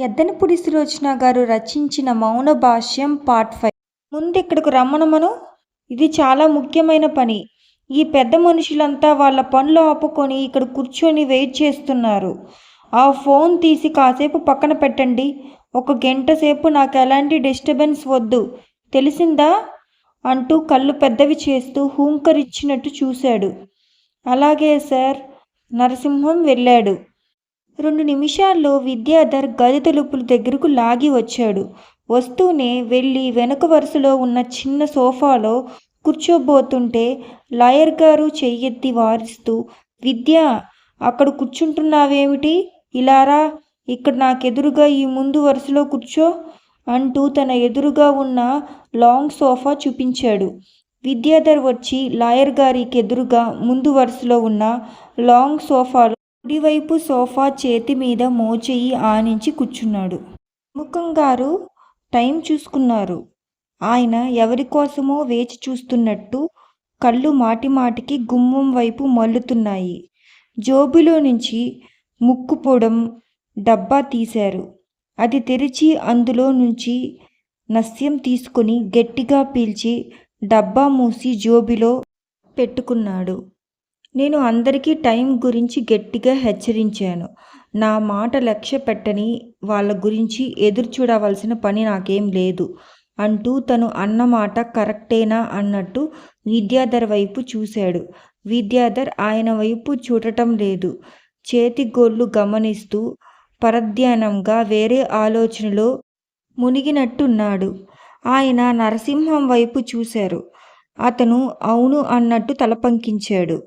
ఎద్దనపూడి సులోచన గారు రచించిన మౌన భాష్యం పార్ట్ ఫైవ్. ముందు ఇక్కడికి రమ్మనమను ఇది చాలా ముఖ్యమైన పని. ఈ పెద్ద మనుషులంతా వాళ్ళ పనులు ఆపుకొని ఇక్కడ కూర్చొని వెయిట్ చేస్తున్నారు. ఆ ఫోన్ తీసి కాసేపు పక్కన పెట్టండి. ఒక గంట సేపు నాకు ఎలాంటి డిస్టర్బెన్స్ వద్దు. తెలిసిందా? అంటూ కళ్ళు పెద్దవి చేస్తూ హూంకరిచ్చినట్టు చూశాడు. అలాగే సార్. నరసింహం వెళ్ళాడు. రెండు నిమిషాల్లో విద్యాధర్ గది తలుపుల దగ్గరకు లాగి వచ్చాడు. వస్తూనే వెళ్ళి వెనుక వరుసలో ఉన్న చిన్న సోఫాలో కూర్చోబోతుంటే లాయర్ గారు చెయ్యెత్తి వారిస్తూ విద్య అక్కడ కూర్చుంటున్నావేమిటి? ఇలారా ఇక్కడ నాకెదురుగా ఈ ముందు వరుసలో కూర్చో అంటూ తన ఎదురుగా ఉన్న లాంగ్ సోఫా చూపించాడు. విద్యాధర్ వచ్చి లాయర్ గారికి ఎదురుగా ముందు వరుసలో ఉన్న లాంగ్ సోఫాలో కుడివైపు సోఫా చేతి మీద మోచెయ్యి ఆనించి కూర్చున్నాడు. ముఖం గారు టైం చూసుకున్నారు. ఆయన ఎవరి కోసమో వేచి చూస్తున్నట్టు కళ్ళు మాటిమాటికి గుమ్మం వైపు మల్లుతున్నాయి జోబులో నుంచి ముక్కు పొడం డబ్బా తీశారు. అది తెరిచి అందులో నుంచి నస్యం తీసుకొని గట్టిగా పీల్చి డబ్బా మూసి జోబిలో పెట్టుకున్నాడు. నేను అందరికీ టైం గురించి గట్టిగా హెచ్చరించాను. నా మాట లక్ష్య పెట్టని వాళ్ళ గురించి ఎదురు చూడవలసిన పని నాకేం లేదు అంటూ తను అన్నమాట కరెక్టేనా అన్నట్టు విద్యాధర్ వైపు చూశాడు. విద్యాధర్ ఆయన వైపు చూడటం లేదు. చేతి గోళ్ళు గమనిస్తూ పరధ్యానంగా వేరే ఆలోచనలో మునిగినట్టున్నాడు. ఆయన నరసింహం వైపు చూశారు. అతను అవును అన్నట్టు తలపంకించాడు.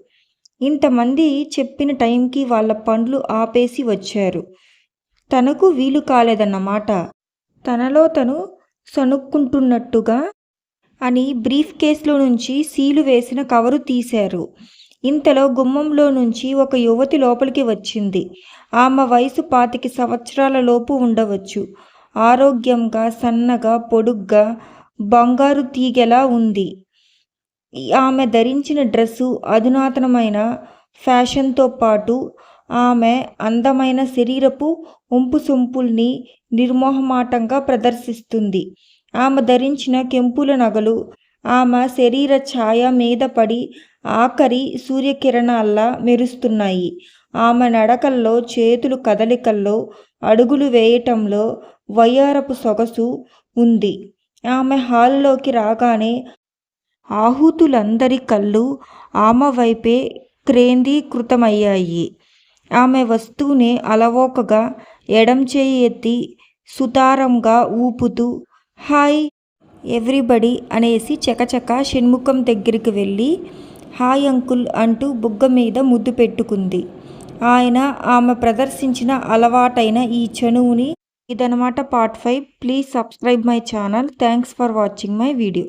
ఇంతమంది చెప్పిన టైంకి వాళ్ళ పనులు ఆపేసి వచ్చారు. తనకు వీలు కాలేదన్నమాట. తనలో తను సనుక్కుంటున్నట్టుగా అని బ్రీఫ్ కేసులో నుంచి సీలు వేసిన కవరు తీశారు. ఇంతలో గుమ్మంలో నుంచి ఒక యువతి లోపలికి వచ్చింది. ఆమె వయసు పాతికి సంవత్సరాల లోపు ఉండవచ్చు. ఆరోగ్యంగా సన్నగా పొడుగ్గా బంగారు తీగెలా ఉంది. ఆమె ధరించిన డ్రెస్సు అధునాతనమైన ఫ్యాషన్తో పాటు ఆమె అందమైన శరీరపు ఒంపు సొంపుల్ని నిర్మోహమాటంగా ప్రదర్శిస్తుంది. ఆమె ధరించిన కెంపుల నగలు ఆమె శరీర ఛాయ మీద పడి ఆఖరి సూర్యకిరణాల్లా మెరుస్తున్నాయి. ఆమె నడకల్లో చేతులు కదలికల్లో అడుగులు వేయటంలో వయ్యారపు సొగసు ఉంది. ఆమె హాల్లోకి రాగానే ఆహుతులందరి కళ్ళు ఆమె వైపే కేంద్రీకృతమయ్యాయి ఆమె వస్తూనే అలవోకగా ఎడం చేయి ఎత్తి సుతారంగా ఊపుతూ హాయ్ ఎవ్రీబడి అనేసి చకచక షణ్ముఖం దగ్గరికి వెళ్ళి హాయ్ అంకుల్ అంటూ బుగ్గ మీద ముద్దు పెట్టుకుంది. ఆయన ఆమె ప్రదర్శించిన అలవాటైన ఈ చనువుని ఇదనమాట part five. Please subscribe my channel. Thanks for watching my video.